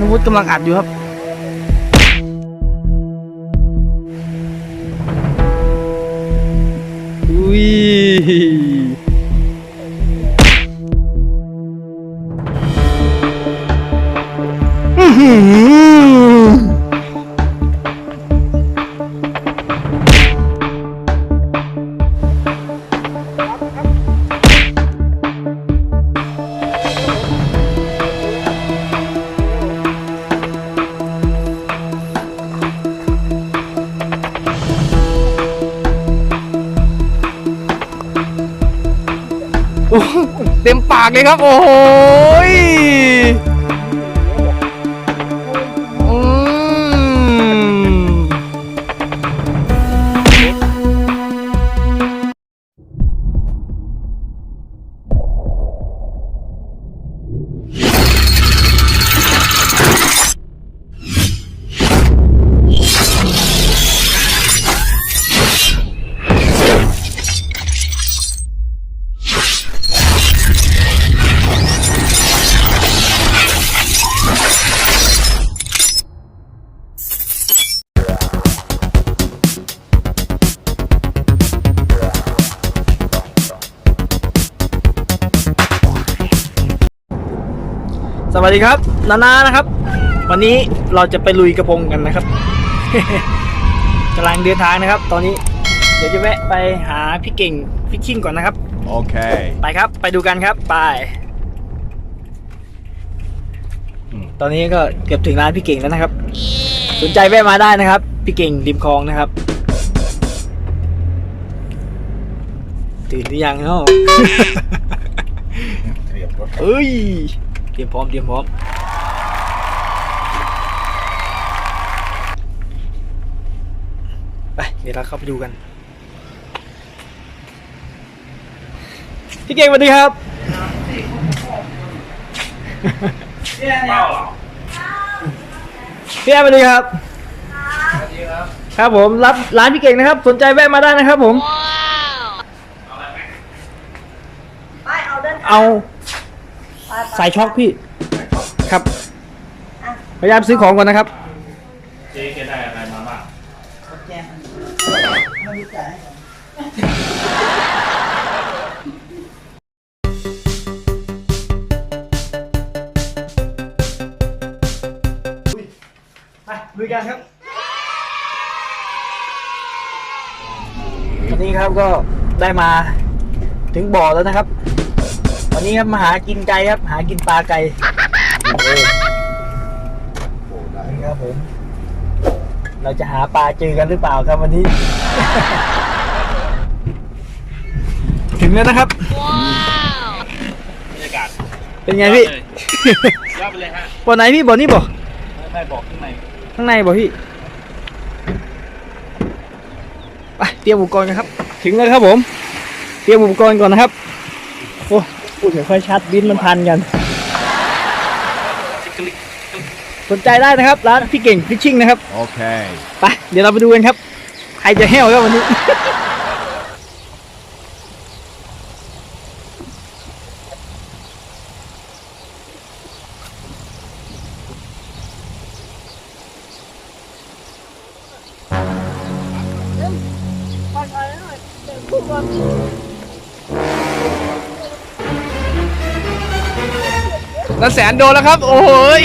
นวุฒิกำลังอัดอยู่ครับอุ้ยอื้อหือ เต็มปากเลยครับ โอ้โห วัสดีครับ นานานะครับ วันนี้เราจะไปลุยกระพงกันนะครับกำลังเดินทางนะครับ ตอนนี้เดี๋ยวจะแวะไปหาพี่เก่งฟิชชิ่งก่อนนะครับ Okay. ไปครับ ไปดูกันครับ ไป ตอนนี้ก็เกือบถึงร้านพี่เก่งแล้วนะครับ สนใจแวะมาได้นะครับ พี่เก่งริมคลองนะครับ ตื่นหรือยังเนาะเอ้ยเต รียมพร้อมเตรียมพร้อมไปเดี๋ยวเราเข้าไปดูกันพี่เก่งสวัสดีครับพี่แอมสวัสดีครับครับผมรับร้านพี่เก่งนะครับ สนใจแวะมาได้นะครับผมไปเอาเดินเอา สายช็อคพี่ ครับพยายามซื้อของก่อนนะครับ เจ๊แกได้อะไรมาบ้างแจมไม่รู้จักไปลุยกันครับวันนี้ครับก็ได้มาถึงบ่อแล้วนะครับ วันนี้ครับมาหากินไก่ครับ หากินปลาไก่นี่ครับผม เราจะหาปลาเจอกันหรือเปล่าครับวันนี้ ถึงแล้วนะครับ บรรยากาศเป็นไงพี่ ยอดไปเลยฮะบ่อไหนพี่บ่อนี้บ่อได้บอกข้างในข้างในบ่อพี่ไปเตรียมอุปกรณ์กันครับ ถึงแล้วครับผม เตรียมอุปกรณ์ก่อนนะครับโอ้ พูดถึงค่อยชัดบินมันพันกัน สนใจได้นะครับร้านพี่เก่งฟิชชิ่งนะครับ Okay. ไป เดี๋ยวเราไปดูกันครับ ใครจะแห้วครับวันนี้ แสนโดนแล้วครับ โอ้ย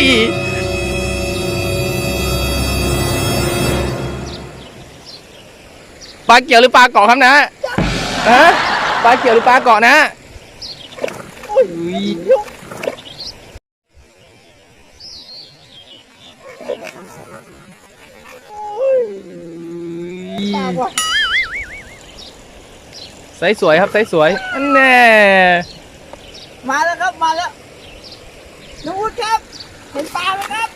ปลาเกี่ยวหรือปลาเกาะครับนะฮะปลาเกี่ยวหรือปลาเกาะนะอุ้ยใสสวยครับใสสวยอันแน่ มาแล้วครับ มาแล้ว น้องวุฒิครับ เห็นปลาไหมครับ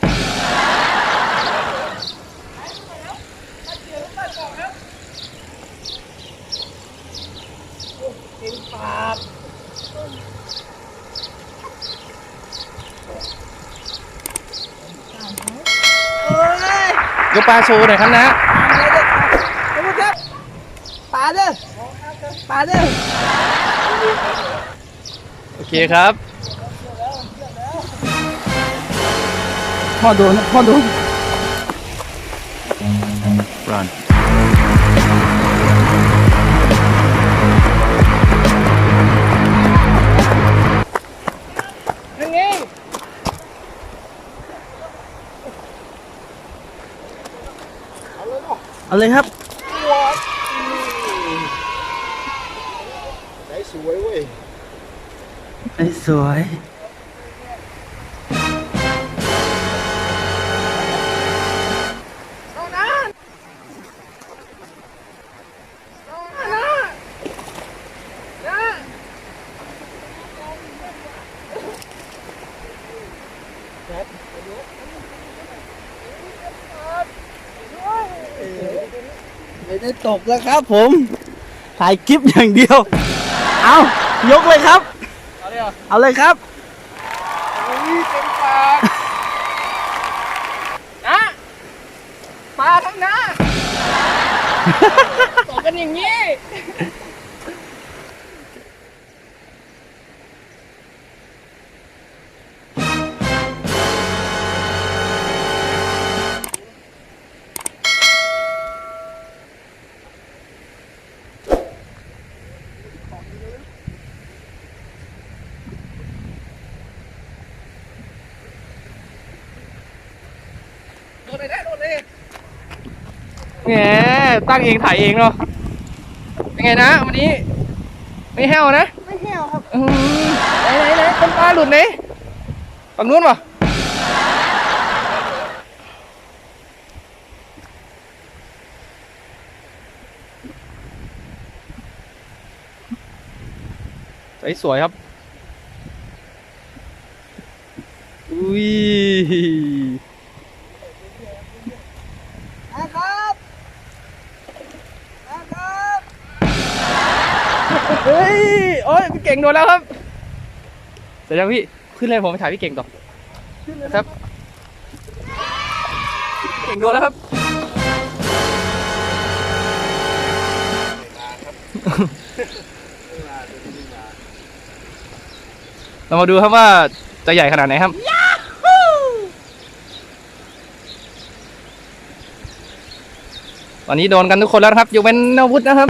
เอ้ยยกปลาโชว์หน่อยครับนะน้องวุฒิครับปลาเด้อปลาเด้อโอเคครับ พ่อโดนพ่อโดนรันนั่นไงเอาเลยครับได้สวยเว้ยไอ้สวย ตกแล้วครับผม ถ่ายคลิปอย่างเดียว เอายกเลยครับ เอาเลยเหรอเอาเลยครับอุ้ยเต็มปากนะปลาทั้งนะตกกันอย่างนี้ แหมตั้งเองถ่ายเองเนาะเป็นไงนะวันนี้ ไม่แห้วนะไม่แห้วครับอืมไหนไหนไหนต้นปลาหลุดไหนฝั่งนู้นป่ะสวยสวยครับ อุ้ย นะครับนะครับ เฮ้ยโอ้ยพี่เก่งโดนแล้วครับ เสร็จแล้วพี่ ขึ้นเลยผมไปถ่ายพี่เก่งต่อครับ เก่งโดนแล้วครับ เรามาดูครับว่าจะใหญ่ขนาดไหนครับ ตอนนี้โดนกันทุกคนแล้วนะครับ อยู่เป็นอาวุธนะครับ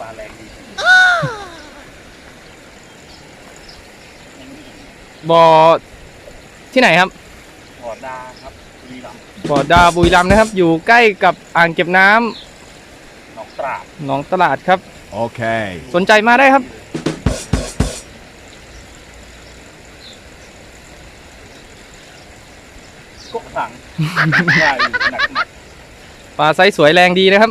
ปลาแรงดี บ่อที่ไหนครับหอดดาครับบุรีรัมย์บ่อดาวบุรีรัมย์นะครับ อยู่ใกล้กับอ่างเก็บน้ำหนองตราดหนองตลาดครับ Okay. สนใจมาได้ครับก็ขังใหญ่หนักหนักปลาไซส์สวยแรงดีนะครับ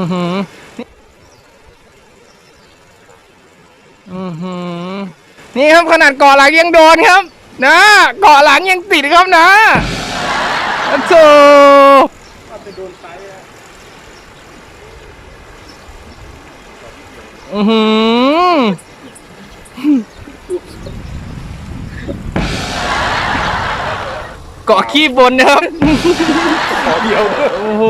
อือหือนี่อือหือนี่ครับขนาดเกาะหลังยังโดนครับ นะเกาะหลังยังติดครับนะโอ้โหอือหือเกาะขี้บนนะครับขอเดียวโอ้โห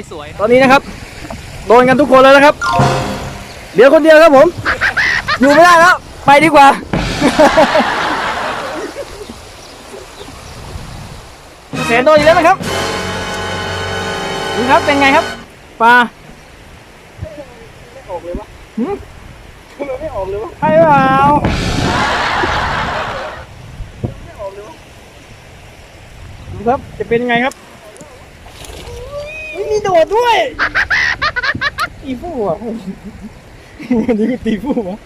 ยโอ้โหไซส์สวยตอนนี้นะครับ โดนกันทุกคนแล้วนะครับเดี๋ยวคนเดียวครับผม อยู่ไม่ได้แล้ว ไปดีกว่า เสียโดนอีกแล้วนะครับดูครับเป็นไงครับปลาไม่ออกเลยวะหืมทำไมไม่ออกเลยวะใช่เปล่าดูครับจะเป็นยังไงครับ ไม่มีโดดด้วยตีฟู่อะวันนี้ก็ตีฟู่อะ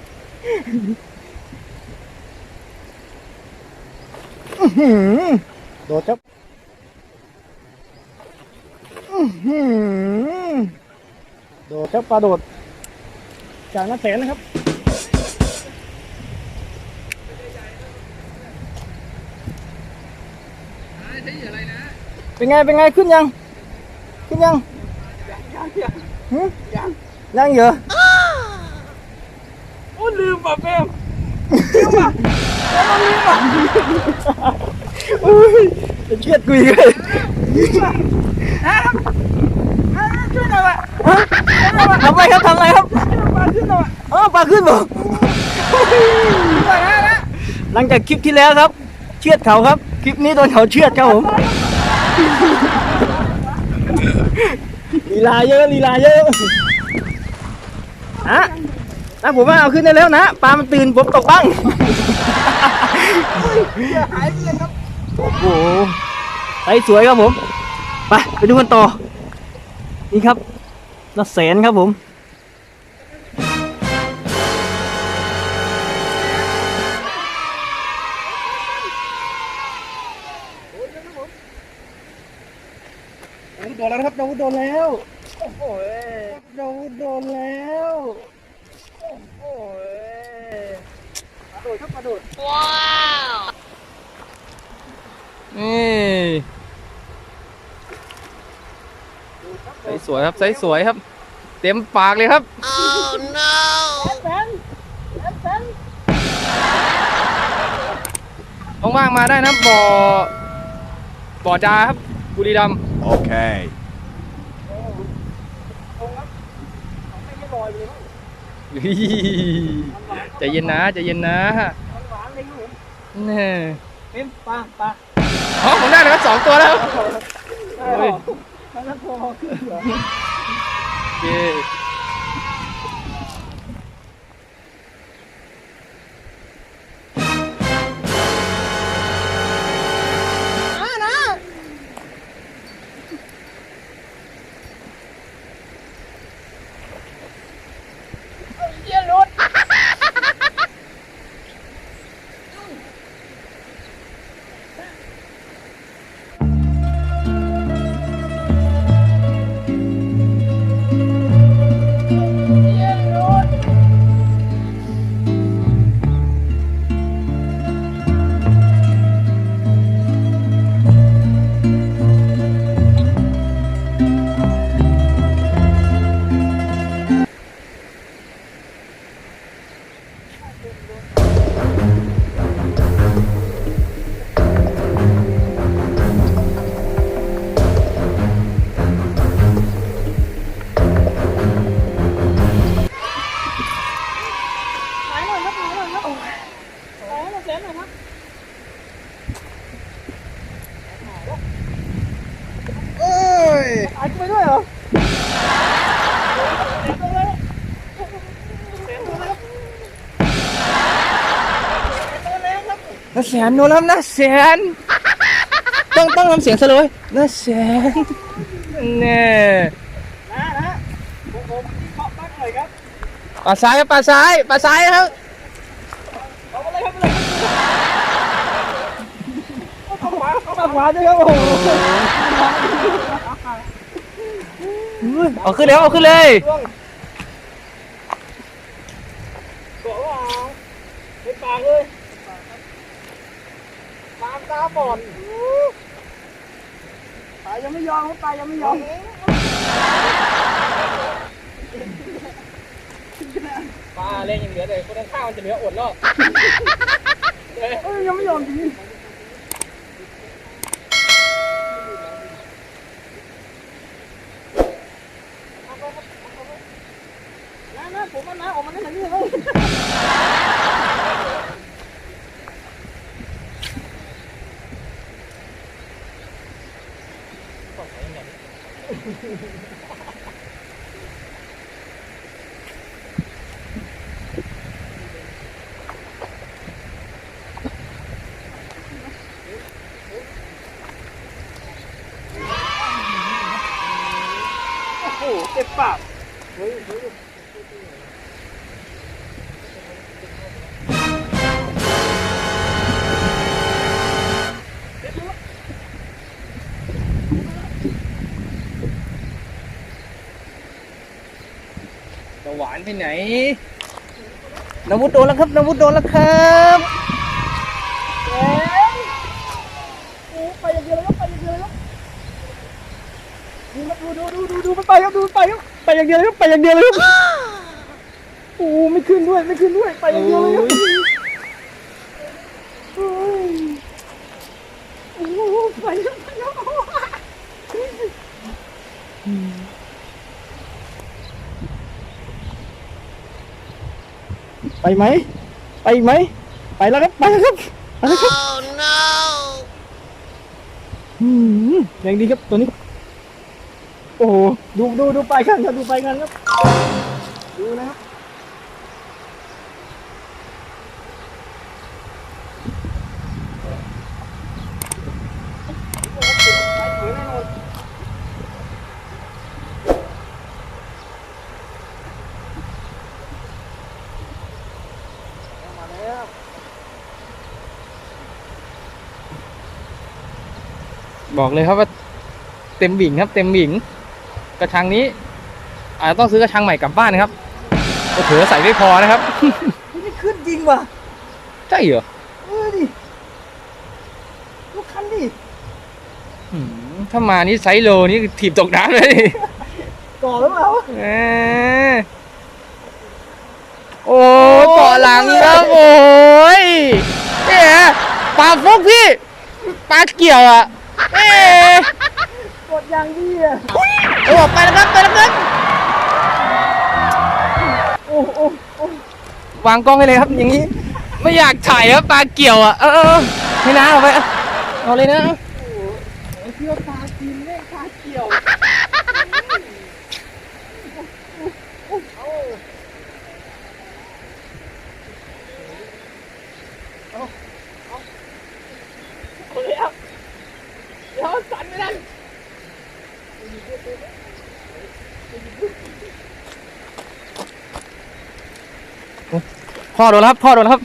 อือหือโดดครับอือหือโดดครับปลาโดด จากนักแสนนะครับเป็นไง เป็นไง ขึ้นยัง ขึ้นยัง หึยังเหรอโอ้ลืมป่ะเฟมอุ้ยจะเครียดกุยเลยช่วยหน่อยวะทำอะไรครับทำอะไรครับปลาขึ้นหน่อยวะอ๋อปลาขึ้นบ่ปลานะนะหลังจากคลิปที่แล้วครับ เชือดเขาครับ คลิปนี้โดนเขาเชือดครับผม ลีลาเยอะลีลาเยอะนะนะผมว่าเอาขึ้นได้แล้วนะปลามันตื่นผมตกบ้างหายไปเลยครับโอ้โหไปสวยครับผม ไปไปดูกันต่อ นี่ครับนักแสนครับผม ธโดนแล้ว โอ้โหดาวุธโดนแล้ว โอ้ยปลาโดดครับปลาโดดนี่ใสสวยครับใสสวยครับ เต็มปากเลยครับแฟนแฟนว่างๆมาได้นะบ่อบ่อจาครับบุรีรัมย์ Okay. ไม่ได้ลอยเลยมั้ง ใจเย็นนะใจเย็นนะหวานเลยครับผมนี่เอ็มปลาปลาอ๋อผมได้แล้วครับสองตัวแล้วได้หรอมันพอขึ้นเหรอโอเค แสนโนแล้วน่าแสน ต้องต้องทำเสียงสโลว์น่าแสนแน่นะนะผมผมเคาะบ้างหน่อยครับปลาซ้ายครับปลาซ้ายปลาซ้ายครับเอาไปเลยครับไปเลยเอาขวาเอาขวาด้วยครับโอ้โหเอาขึ้นแล้วเอาขึ้นเลย ล่วงเกาะว่าในปากเลยปาก ตาบอดตายังไม่ยอมครับตายังไม่ยอมปลาเล่นยังเหลือแต่คนข้างมันจะเหลืออดแล้วเอ้ยยังไม่ยอมจริงนะนะผมว่านะออกมาได้ไหนนี่เฮ้ย หวานไปไหนน้ำมุดโดนแล้วครับน้ำมุดโดนแล้วครับไปยังเดียวแล้วไปยังเดียวแล้วดูดูดูดูดูดูมันไปแล้วดูไปแล้วไปอย่างเดียวเลยครับไปอย่างเดียวเลยครับโอ้ไม่ขึ้นด้วยไม่ขึ้นด้วยไปอย่างเดียวเลยครับ ไปไหม ไปอีกไหม ไปแล้วครับ ไปแล้วครับไปแล้วครับอืมแรงดีครับตัวนี้ โอ้โหดูดูดูไปกันครับดูไปกันครับ ดูนะครับ บอกเลยครับว่าเต็มบิ่งครับ เต็มบิ่งกระชังนี้ อาจจะต้องซื้อกระชังใหม่กลับบ้านนะครับโอ้โหใส่ไม่พอนะครับไม่ขึ้นจริงว่ะใช่เหรอเออดิลูกคันดิอืมถ้ามานี่ไซส์โลนี่ถีบตกน้ำเลยก่อหรือเปล่าเออโอ้เกาะหลังครับโอ้ยเนี่ยปลาฟุกพี่ปลาเกี่ยวอะเอ๊ะ กดอย่างดีอะโอ้ไปแล้วครับไปแล้วครับโอ้โอ้โอ้วางกล้องให้เลยครับอย่างนี้ ไม่อยากถ่ายครับปลาเกี่ยวอะเออเออให้น้าเอาไปเอาเอาเลยนะ เที่ยวปลากินเล่นปลาเกี่ยว เดี๋ยวสั่นไม่ได้ พ่อโดนแล้วครับพ่อโดนแล้วครับ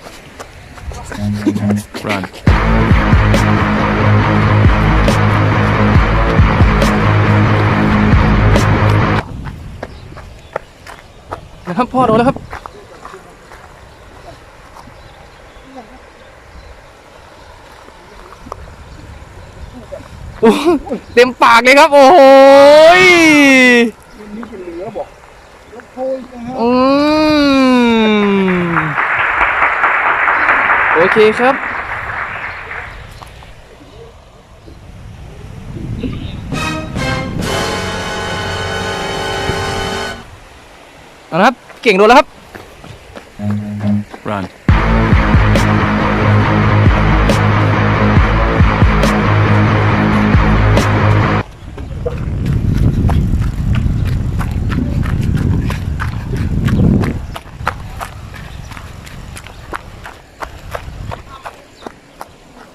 นะครับพ่อโดนแล้วครับโอ้โหเต็มปากเลยครับ โอ้โหยนี่เป็นเหลือบอกแล้วโพยนะฮะอืมโอ เคครับ เอาละครับ เก่งโดนแล้วครับ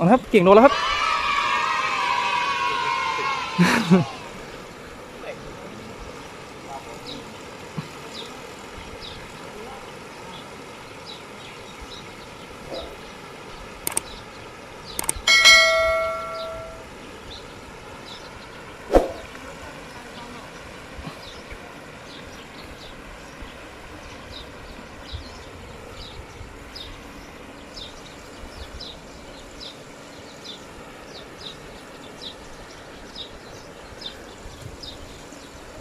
เอาละครับเก่งโดนแล้วครับ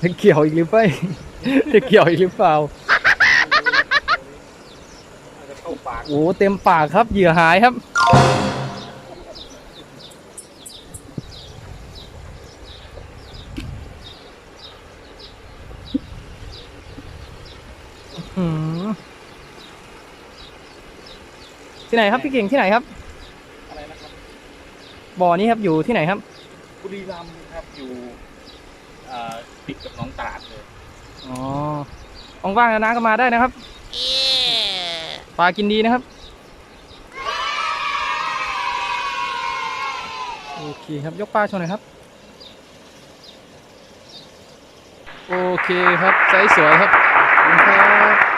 จะเกี่ยวอีกหรือไม่จะเกี่ยวอีกหรือเปล่าโอ้เต็มปากครับเหยื่อหายครับอื้อหือที่ไหนครับพี่เก่งที่ไหนครับ อะไรนะครับบ่อนี้ครับอยู่ที่ไหนครับบุรีรัมย์ครับอยู่เอ่อ ติดกับหน้องตราดเลยอ๋อว่างๆนะนะก็มาได้นะครับปลากินดีนะครับโอเคครับยกปลาโชว์หน่อยครับโอเคครับไซส์สวยครับขอบคุณครับ